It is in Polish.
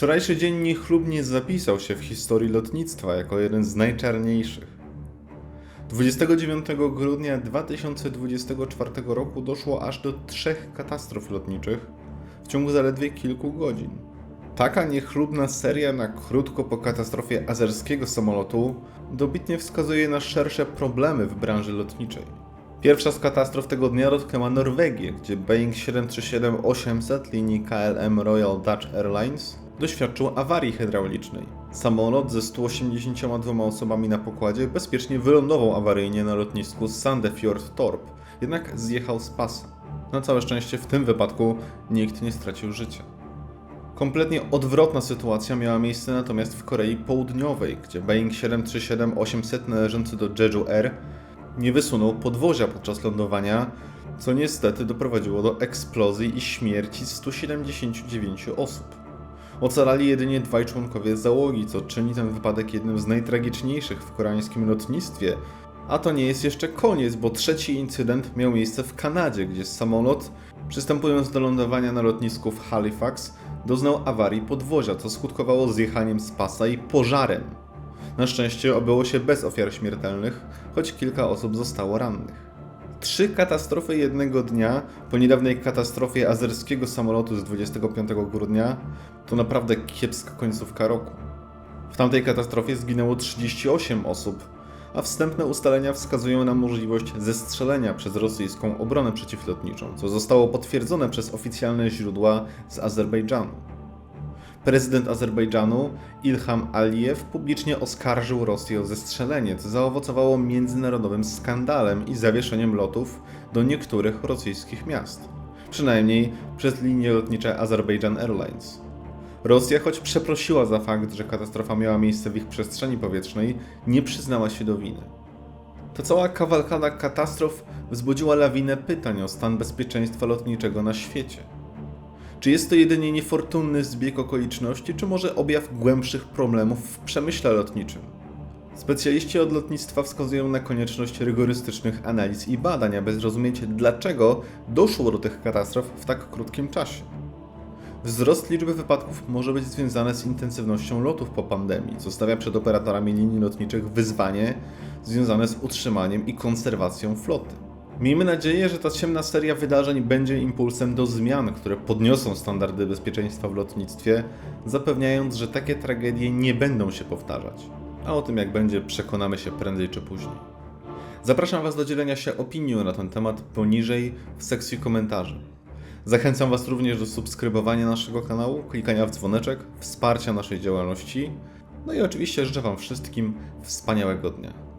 Wczorajszy dzień niechlubnie zapisał się w historii lotnictwa jako jeden z najczarniejszych. 29 grudnia 2024 roku doszło aż do trzech katastrof lotniczych w ciągu zaledwie kilku godzin. Taka niechlubna seria na krótko po katastrofie azerskiego samolotu dobitnie wskazuje na szersze problemy w branży lotniczej. Pierwsza z katastrof tego dnia dotknęła Norwegię, gdzie Boeing 737-800 linii KLM Royal Dutch Airlines doświadczył awarii hydraulicznej. Samolot ze 182 osobami na pokładzie bezpiecznie wylądował awaryjnie na lotnisku Sandefjord Torp, jednak zjechał z pasa. Na całe szczęście w tym wypadku nikt nie stracił życia. Kompletnie odwrotna sytuacja miała miejsce natomiast w Korei Południowej, gdzie Boeing 737-800 należący do Jeju Air nie wysunął podwozia podczas lądowania, co niestety doprowadziło do eksplozji i śmierci 179 osób. Ocalali jedynie dwaj członkowie załogi, co czyni ten wypadek jednym z najtragiczniejszych w koreańskim lotnictwie. A to nie jest jeszcze koniec, bo trzeci incydent miał miejsce w Kanadzie, gdzie samolot, przystępując do lądowania na lotnisku w Halifax, doznał awarii podwozia, co skutkowało zjechaniem z pasa i pożarem. Na szczęście obyło się bez ofiar śmiertelnych, choć kilka osób zostało rannych. Trzy katastrofy jednego dnia po niedawnej katastrofie azerskiego samolotu z 25 grudnia to naprawdę kiepska końcówka roku. W tamtej katastrofie zginęło 38 osób, a wstępne ustalenia wskazują na możliwość zestrzelenia przez rosyjską obronę przeciwlotniczą, co zostało potwierdzone przez oficjalne źródła z Azerbejdżanu. Prezydent Azerbejdżanu Ilham Alijew publicznie oskarżył Rosję o zestrzelenie, co zaowocowało międzynarodowym skandalem i zawieszeniem lotów do niektórych rosyjskich miast. Przynajmniej przez linie lotnicze Azerbaijan Airlines. Rosja, choć przeprosiła za fakt, że katastrofa miała miejsce w ich przestrzeni powietrznej, nie przyznała się do winy. Ta cała kawalkada katastrof wzbudziła lawinę pytań o stan bezpieczeństwa lotniczego na świecie. Czy jest to jedynie niefortunny zbieg okoliczności, czy może objaw głębszych problemów w przemyśle lotniczym? Specjaliści od lotnictwa wskazują na konieczność rygorystycznych analiz i badań, aby zrozumieć, dlaczego doszło do tych katastrof w tak krótkim czasie. Wzrost liczby wypadków może być związany z intensywnością lotów po pandemii, co stawia przed operatorami linii lotniczych wyzwanie związane z utrzymaniem i konserwacją floty. Miejmy nadzieję, że ta ciemna seria wydarzeń będzie impulsem do zmian, które podniosą standardy bezpieczeństwa w lotnictwie, zapewniając, że takie tragedie nie będą się powtarzać. A o tym jak będzie przekonamy się prędzej czy później. Zapraszam Was do dzielenia się opinią na ten temat poniżej w sekcji komentarzy. Zachęcam Was również do subskrybowania naszego kanału, klikania w dzwoneczek, wsparcia naszej działalności. No i oczywiście życzę Wam wszystkim wspaniałego dnia.